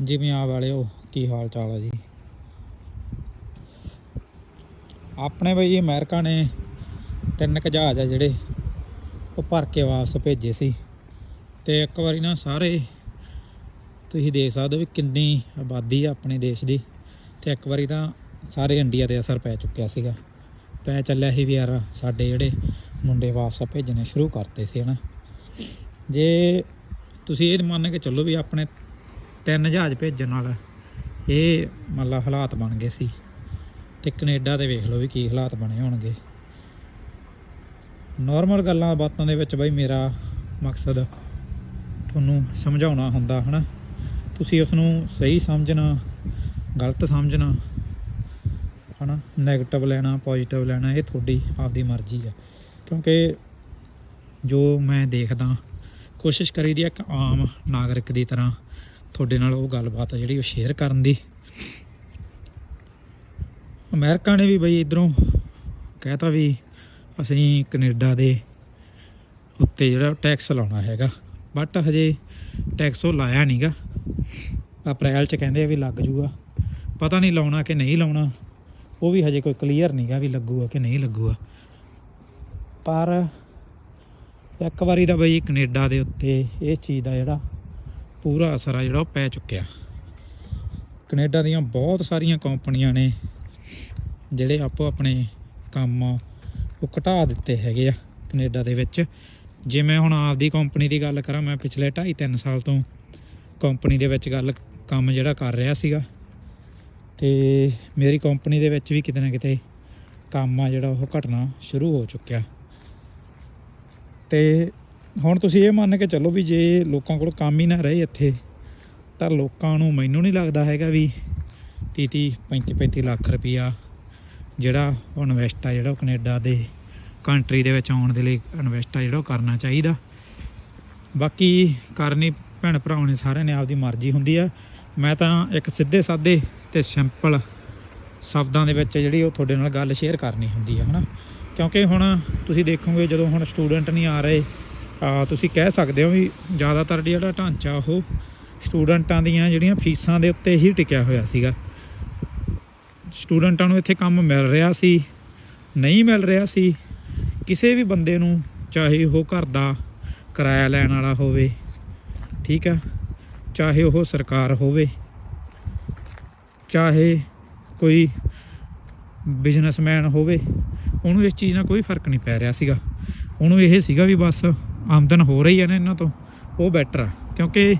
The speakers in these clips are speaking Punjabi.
ਹਾਂਜੀ ਪੰਜਾਬ ਵਾਲਿਓ, ਕੀ ਹਾਲ ਚਾਲ ਹੈ ਜੀ? ਆਪਣੇ ਬਈ ਅਮਰੀਕਾ ਨੇ ਤਿੰਨ ਕੁ ਜਹਾਜ਼ ਆ ਜਿਹੜੇ, ਉਹ ਭਰ ਕੇ ਵਾਪਸ ਭੇਜੇ ਸੀ। ਤੇ ਇੱਕ ਵਾਰੀ ਨਾ ਸਾਰੇ, ਤੁਸੀਂ ਦੇਖ ਸਕਦੇ ਹੋ ਵੀ ਕਿੰਨੀ ਆਬਾਦੀ ਆ ਆਪਣੇ ਦੇਸ਼ ਦੀ। ਤੇ ਇੱਕ ਵਾਰੀ ਤਾਂ ਸਾਰੇ ਇੰਡੀਆ ਤੇ ਅਸਰ ਪੈ ਚੁੱਕਿਆ ਸੀਗਾ। ਪੈ ਚੱਲਿਆ ਸੀ ਵੀ ਯਾਰ ਸਾਡੇ ਜਿਹੜੇ ਮੁੰਡੇ ਵਾਪਸ ਭੇਜਣੇ ਸ਼ੁਰੂ ਕਰਤੇ ਸੀ, ਹਨਾ। ਜੇ ਤੁਸੀਂ ਇਹ ਮੰਨ ਕੇ ਚੱਲੋ ਵੀ ਆਪਣੇ ਤਿੰਨ ਜਹਾਜ਼ ਭੇਜਣ ਨਾਲ ਇਹ ਮਤਲਬ ਹਾਲਾਤ ਬਣ ਗਏ ਸੀ ਤੇ ਕੈਨੇਡਾ ਦੇ ਵੇਖ ਲਓ ਵੀ ਕੀ ਹਾਲਾਤ ਬਣੇ ਹੋਣਗੇ। ਨਾਰਮਲ ਗੱਲਾਂ ਬਾਤਾਂ ਦੇ ਵਿੱਚ ਬਈ ਮੇਰਾ ਮਕਸਦ ਤੁਹਾਨੂੰ ਸਮਝਾਉਣਾ ਹੁੰਦਾ, ਹਨਾ? ਤੁਸੀਂ ਉਸ ਨੂੰ ਸਹੀ ਸਮਝਣਾ, ਗਲਤ ਸਮਝਣਾ, ਹਨਾ? 네ਗੇਟਿਵ ਲੈਣਾ ਪੋਜ਼ਿਟਿਵ ਲੈਣਾ, ਇਹ ਤੁਹਾਡੀ ਆਪਦੀ ਮਰਜ਼ੀ ਹੈ ਕਿਉਂਕਿ ਜੋ ਮੈਂ ਦੇਖਦਾ, ਕੋਸ਼ਿਸ਼ ਕਰੀਦੀ ਆ ਇੱਕ ਆਮ ਨਾਗਰਿਕ ਦੀ ਤਰ੍ਹਾਂ ਤੁਹਾਡੇ ਨਾਲ ਉਹ ਗੱਲਬਾਤ ਆ ਜਿਹੜੀ ਉਹ ਸ਼ੇਅਰ ਕਰਨ ਦੀ। ਅਮਰੀਕਾ ਨੇ ਵੀ ਬਈ ਇਧਰੋਂ ਕਹਿਤਾ ਵੀ ਅਸੀਂ ਕੈਨੇਡਾ ਦੇ ਉੱਤੇ ਜਿਹੜਾ ਟੈਕਸ ਲਾਉਣਾ ਹੈਗਾ। ਬਟ ਹਜੇ ਟੈਕਸ ਉਹ ਲਾਇਆ ਨਹੀਂਗਾ ਅਪ੍ਰੈਲ ਚ ਕਹਿੰਦੇ ਆ ਵੀ ਲੱਗ ਜੂਗਾ। ਪਤਾ ਨਹੀਂ ਲਾਉਣਾ ਕਿ ਨਹੀਂ ਲਾਉਣਾ। ਉਹ ਵੀ ਹਜੇ ਕੋਈ ਕਲੀਅਰ ਨਹੀਂਗਾ ਵੀ ਲੱਗੂਗਾ ਕਿ ਨਹੀਂ ਲੱਗੂਗਾ। ਪਰ ਇੱਕ ਵਾਰੀ ਤਾਂ ਬਈ ਕੈਨੇਡਾ ਦੇ ਉੱਤੇ ਇਹ ਚੀਜ਼ ਦਾ ਜਿਹੜਾ ਪੂਰਾ ਅਸਰ ਆ ਜਿਹੜਾ ਉਹ ਪੈ ਚੁੱਕਿਆ। ਕੈਨੇਡਾ ਦੀਆਂ ਬਹੁਤ ਸਾਰੀਆਂ ਕੰਪਨੀਆਂ ਨੇ ਜਿਹੜੇ ਆਪੋ ਆਪਣੇ ਕੰਮ ਉਹ ਘਟਾ ਦਿੱਤੇ ਹੈਗੇ ਆ ਕੈਨੇਡਾ ਦੇ ਵਿੱਚ। ਜੇ ਮੈਂ ਹੁਣ ਆਪਦੀ ਕੰਪਨੀ ਦੀ ਗੱਲ ਕਰਾਂ, ਮੈਂ ਪਿਛਲੇ 2.5 3 ਸਾਲ ਤੋਂ ਕੰਪਨੀ ਦੇ ਵਿੱਚ ਗੱਲ, ਕੰਮ ਜਿਹੜਾ ਕਰ ਰਿਹਾ ਸੀਗਾ। ਤੇ ਮੇਰੀ ਕੰਪਨੀ ਦੇ ਵਿੱਚ ਵੀ ਕਿਤੇ ਨਾ ਕਿਤੇ ਕੰਮ ਆ ਜਿਹੜਾ ਉਹ ਘਟਣਾ ਸ਼ੁਰੂ ਹੋ ਚੁੱਕਿਆ। ਤੇ ਹੁਣ ਤੁਸੀਂ ਇਹ ਮੰਨ ਕੇ ਚੱਲੋ ਵੀ ਜੇ ਲੋਕਾਂ ਕੋਲ ਕੰਮ ਹੀ ਨਾ ਰਹੇ ਇੱਥੇ, ਤਾਂ ਲੋਕਾਂ ਨੂੰ ਮੈਨੂੰ ਨਹੀਂ ਲੱਗਦਾ ਹੈਗਾ ਵੀ 30 30 35 35 ਲੱਖ ਰੁਪਈਆ ਜਿਹੜਾ ਉਹ ਇਨਵੈਸਟ ਆ, ਜਿਹੜਾ ਉਹ ਕੈਨੇਡਾ ਦੇ ਕੰਟਰੀ ਦੇ ਵਿੱਚ ਆਉਣ ਦੇ ਲਈ ਇਨਵੈਸਟ ਆ, ਜਿਹੜਾ ਉਹ ਕਰਨਾ ਚਾਹੀਦਾ। ਬਾਕੀ ਕਰਨੀ ਭੈਣ ਭਰਾਵਾਂ ਨੇ ਸਾਰਿਆਂ ਨੇ ਆਪਦੀ ਮਰਜ਼ੀ ਹੁੰਦੀ ਆ। ਮੈਂ ਤਾਂ ਇੱਕ ਸਿੱਧੇ ਸਾਦੇ ਤੇ ਸਿੰਪਲ ਸ਼ਬਦਾਂ ਦੇ ਵਿੱਚ ਜਿਹੜੀ ਉਹ ਤੁਹਾਡੇ ਨਾਲ ਗੱਲ ਸ਼ੇਅਰ ਕਰਨੀ ਹੁੰਦੀ ਆ, ਹਨਾ? ਕਿਉਂਕਿ ਹੁਣ ਤੁਸੀਂ ਦੇਖੋਗੇ ਜਦੋਂ ਹੁਣ ਸਟੂਡੈਂਟ ਨਹੀਂ ਆ ਰਹੇ ਤੁਸੀਂ ਕਹਿ ਸਕਦੇ ਹੋ ਵੀ ਜ਼ਿਆਦਾਤਰ ਜਿਹੜਾ ਢਾਂਚਾ ਉਹ ਸਟੂਡੈਂਟਾਂ ਦੀਆਂ ਜਿਹੜੀਆਂ ਫੀਸਾਂ ਦੇ ਉੱਤੇ ਹੀ ਟਿਕਿਆ ਹੋਇਆ ਸੀਗਾ। ਸਟੂਡੈਂਟਾਂ ਨੂੰ ਇੱਥੇ ਕੰਮ ਮਿਲ ਰਿਹਾ ਸੀ, ਨਹੀਂ ਮਿਲ ਰਿਹਾ ਸੀ, ਕਿਸੇ ਵੀ ਬੰਦੇ ਨੂੰ ਚਾਹੇ ਉਹ ਘਰ ਦਾ ਕਿਰਾਇਆ ਲੈਣ ਵਾਲਾ ਹੋਵੇ, ਠੀਕ ਆ ਚਾਹੇ ਉਹ ਸਰਕਾਰ ਹੋਵੇ, ਚਾਹੇ ਕੋਈ ਬਿਜ਼ਨਸਮੈਨ ਹੋਵੇ, ਉਹਨੂੰ ਇਸ ਚੀਜ਼ ਨਾਲ ਕੋਈ ਫ਼ਰਕ ਨਹੀਂ ਪੈ ਰਿਹਾ ਸੀਗਾ। ਉਹਨੂੰ ਇਹ ਸੀਗਾ ਵੀ ਬਸ ਆਮਦਨ ਹੋ ਰਹੀ ਹੈ ਨਾ ਇਹਨਾਂ ਤੋਂ, ਉਹ ਬੈਟਰ ਆ। ਕਿਉਂਕਿ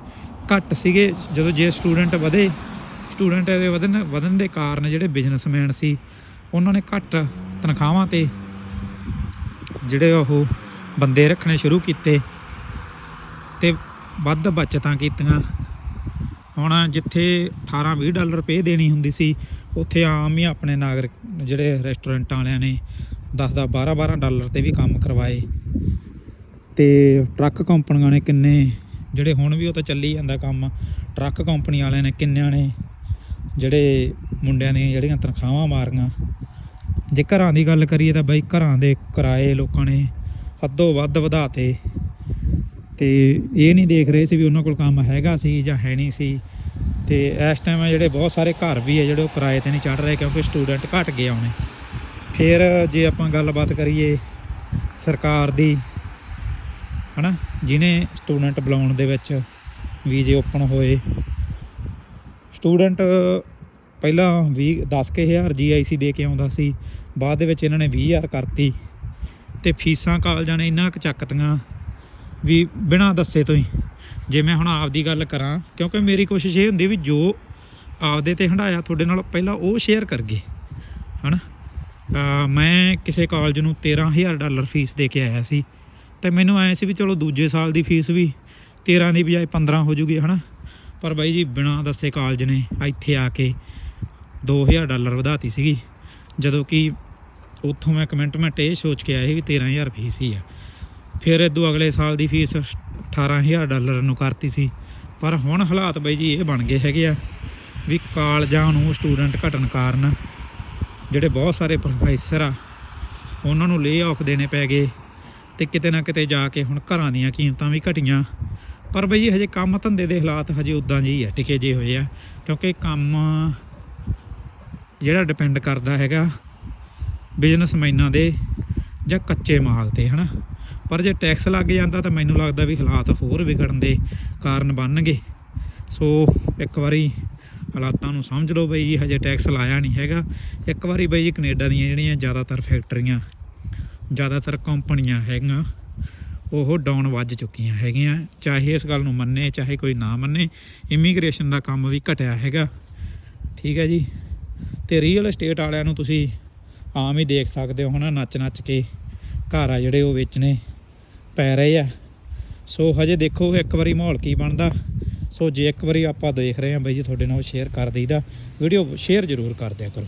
ਘੱਟ ਸੀਗੇ ਜਦੋਂ ਜੇ ਸਟੂਡੈਂਟ ਵਧੇ ਸਟੂਡੈਂਟ ਦੇ ਵਧਣ ਵਧਣ ਦੇ ਕਾਰਨ ਜਿਹੜੇ ਬਿਜ਼ਨਸਮੈਨ ਸੀ, ਉਹਨਾਂ ਨੇ ਘੱਟ ਤਨਖਾਹਾਂ ਤੇ ਜਿਹੜੇ ਉਹ ਬੰਦੇ ਰੱਖਣੇ ਸ਼ੁਰੂ ਕੀਤੇ ਤੇ ਵੱਧ ਬਚਤਾਂ ਕੀਤੀਆਂ। ਹੁਣ ਜਿੱਥੇ 18 20 ਡਾਲਰ ਪੇ ਦੇਣੀ ਹੁੰਦੀ ਸੀ, ਉੱਥੇ ਆਮ ਹੀ ਆਪਣੇ ਨਾਗਰਿਕ, ਜਿਹੜੇ ਰੈਸਟੋਰੈਂਟਾਂ ਵਾਲਿਆਂ ਨੇ 10 10 12 12 ਡਾਲਰ ਤੇ ਵੀ ਕੰਮ ਕਰਵਾਏ। ਤੇ ਟਰੱਕ ਕੰਪਨੀਆਂ ਨੇ ਕਿੰਨੇ, ਜਿਹੜੇ ਹੁਣ ਵੀ ਉਹ ਤਾਂ ਚੱਲੀ ਜਾਂਦਾ ਕੰਮ, ਟਰੱਕ ਕੰਪਨੀ ਵਾਲਿਆਂ ਨੇ ਕਿੰਨਿਆਂ ਨੇ ਜਿਹੜੇ ਮੁੰਡਿਆਂ ਦੀਆਂ ਜਿਹੜੀਆਂ ਤਨਖਾਹਾਂ ਮਾਰੀਆਂ। ਜੇ ਘਰਾਂ ਦੀ ਗੱਲ ਕਰੀਏ ਤਾਂ ਬਾਈ ਘਰਾਂ ਦੇ ਕਿਰਾਏ ਲੋਕਾਂ ਨੇ ਅੱਧੋ ਵੱਧ ਵਧਾਤੇ। ਤੇ ਇਹ ਨਹੀਂ ਦੇਖ ਰਹੇ ਸੀ ਵੀ ਉਹਨਾਂ ਕੋਲ ਕੰਮ ਹੈਗਾ ਸੀ ਜਾਂ ਹੈ ਨਹੀਂ ਸੀ। ਤੇ ਇਸ ਟਾਈਮ ਜਿਹੜੇ ਬਹੁਤ ਸਾਰੇ ਘਰ ਵੀ ਹੈ ਜਿਹੜੇ ਉਹ ਕਿਰਾਏ ਤੇ ਨਹੀਂ ਚੜ ਰਹੇ ਕਿਉਂਕਿ ਸਟੂਡੈਂਟ ਘਟ ਗਏ ਆਉਣੇ ਫਿਰ ਜੇ ਆਪਾਂ ਗੱਲਬਾਤ ਕਰੀਏ ਸਰਕਾਰ ਦੀ ਹਨਾ? ਜਿਨੇ ਸਟੂਡੈਂਟ ਬੁਲਾਉਣ ਦੇ ਵਿੱਚ ਵੀਜ਼ੇ ਓਪਨ ਹੋਏ। ਸਟੂਡੈਂਟ ਪਹਿਲਾਂ 20 10000 ਜੀਆਈਸੀ ਦੇ ਕੇ ਆਉਂਦਾ ਸੀ। ਬਾਅਦ ਦੇ ਵਿੱਚ ਇਹਨਾਂ ਨੇ 20000 ਕਰਤੀ। ਤੇ ਫੀਸਾਂ ਕਾਲਜਾਂ ਨੇ ਇੰਨਾ ਕੁ ਚੱਕਤੀਆਂ ਵੀ ਬਿਨਾਂ ਦੱਸੇ ਤੋਂ ਹੀ। ਜੇ ਮੈਂ ਹੁਣ ਆਪਦੀ ਗੱਲ ਕਰਾਂ, ਕਿਉਂਕਿ ਮੇਰੀ ਕੋਸ਼ਿਸ਼ ਇਹ ਹੁੰਦੀ ਵੀ ਜੋ ਆਪਦੇ ਤੇ ਹੰਡਾਇਆ ਤੁਹਾਡੇ ਨਾਲ ਪਹਿਲਾਂ ਉਹ ਸ਼ੇਅਰ ਕਰਗੇ। ਹਨਾ? ਅਹ ਮੈਂ ਕਿਸੇ ਕਾਲਜ ਨੂੰ 13000 ਡਾਲਰ ਫੀਸ ਦੇ ਕੇ ਆਇਆ ਸੀ। ਤੇ ਮੈਨੂੰ ਐ ਸੀ ਵੀ ਚਲੋ ਦੂਜੇ ਸਾਲ ਦੀ ਫੀਸ ਵੀ 13 ਦੀ ਬਜਾਏ 15 ਹੋ ਜੂਗੀ, ਹਨਾ? ਪਰ ਬਾਈ ਜੀ, ਬਿਨਾਂ ਦੱਸੇ ਕਾਲਜ ਨੇ ਇੱਥੇ ਆ ਕੇ 2000 ਡਾਲਰ ਵਧਾਤੀ ਸੀਗੀ। ਜਦੋਂ ਕਿ ਉੱਥੋਂ ਮੈਂ ਕਮੈਂਟਮੈਂਟ ਇਹ ਸੋਚ ਕੇ ਆਇਆ ਸੀ ਵੀ 13000 ਫੀਸ ਹੀ ਆ। ਫਿਰ ਇਦੋਂ ਅਗਲੇ ਸਾਲ ਦੀ ਫੀਸ 18000 ਡਾਲਰ ਨੂੰ ਕਰਤੀ ਸੀ। ਪਰ ਹੁਣ ਹਾਲਾਤ ਬਾਈ ਜੀ ਇਹ ਬਣ ਗਏ ਹੈਗੇ ਆ ਵੀ ਕਾਲਜਾਂ ਨੂੰ ਸਟੂਡੈਂਟ ਘਟਣ ਕਾਰਨ ਜਿਹੜੇ ਬਹੁਤ ਸਾਰੇ ਪ੍ਰੋਫੈਸਰ ਆ, ਉਹਨਾਂ ਨੂੰ ਲੇ ਆਫ ਦੇਣੇ ਪੈ ਗਏ। ਤੇ ਕਿਤੇ ਨਾ ਕਿਤੇ ਜਾ ਕੇ ਹੁਣ ਘਰਾਂ ਦੀਆਂ ਕੀਮਤਾਂ ਵੀ ਘਟੀਆਂ। ਪਰ ਬਈ ਹਜੇ ਕੰਮ ਧੰਦੇ ਦੇ ਹਾਲਾਤ ਹਜੇ ਉਦਾਂ ਜਿਹੀ ਆ, ਟਿਕੇ ਜੇ ਹੋਏ ਆ। ਕਿਉਂਕਿ ਕੰਮ ਜਿਹੜਾ ਡਿਪੈਂਡ ਕਰਦਾ ਹੈਗਾ ਬਿਜ਼ਨਸਮੈਨਾਂ ਦੇ ਜਾਂ ਕੱਚੇ ਮਾਲ ਤੇ, ਹਨਾ। ਪਰ ਜੇ ਟੈਕਸ ਲੱਗ ਜਾਂਦਾ ਤਾਂ ਮੈਨੂੰ ਲੱਗਦਾ ਵੀ ਹਾਲਾਤ ਹੋਰ ਵਿਗੜਨ ਦੇ ਕਾਰਨ ਬਣਨਗੇ। ਸੋ ਇੱਕ ਵਾਰੀ ਹਾਲਾਤਾਂ ਨੂੰ ਸਮਝ ਲਓ ਬਈ ਜੀ ਹਜੇ ਟੈਕਸ ਲਾਇਆ ਨਹੀਂ ਹੈਗਾ। ਇੱਕ ਵਾਰੀ ਬਈ ਜੀ ਕੈਨੇਡਾ ਦੀਆਂ ਜਿਹੜੀਆਂ ਜ਼ਿਆਦਾਤਰ ਫੈਕਟਰੀਆਂ ਜ਼ਿਆਦਾਤਰ ਕੰਪਨੀਆਂ ਹੈਗੀਆਂ, ਉਹ ਡਾਊਨ ਵੱਜ ਚੁੱਕੀਆਂ ਹੈਗੀਆਂ। ਚਾਹੇ ਇਸ ਗੱਲ ਨੂੰ ਮੰਨੇ, ਚਾਹੇ ਕੋਈ ਨਾ ਮੰਨੇ ਇਮੀਗ੍ਰੇਸ਼ਨ ਦਾ ਕੰਮ ਵੀ ਘਟਿਆ ਹੈਗਾ। ਠੀਕ ਹੈ ਜੀ? ਤੇ ਰੀਅਲ ਏਸਟੇਟ ਵਾਲਿਆਂ ਨੂੰ ਤੁਸੀਂ ਆਮ ਹੀ ਦੇਖ ਸਕਦੇ ਹੋ ਹਨਾ ਨੱਚ ਨੱਚ ਕੇ ਘਰ ਆ ਜਿਹੜੇ ਉਹ ਵੇਚਣੇ ਪੈ ਰਹੇ ਆ। ਸੋ ਹਜੇ ਦੇਖੋ ਇੱਕ ਵਾਰੀ ਮਾਹੌਲ ਕੀ ਬਣਦਾ। ਸੋ ਜੇ ਇੱਕ ਵਾਰੀ ਆਪਾਂ ਦੇਖ ਰਹੇ ਹਾਂ ਬਈ ਜੀ, ਤੁਹਾਡੇ ਨਾਲ ਸ਼ੇਅਰ ਕਰ ਦਈਦਾ। ਵੀਡੀਓ ਸ਼ੇਅਰ ਜ਼ਰੂਰ ਕਰ ਦਿਆ ਕਰੋ।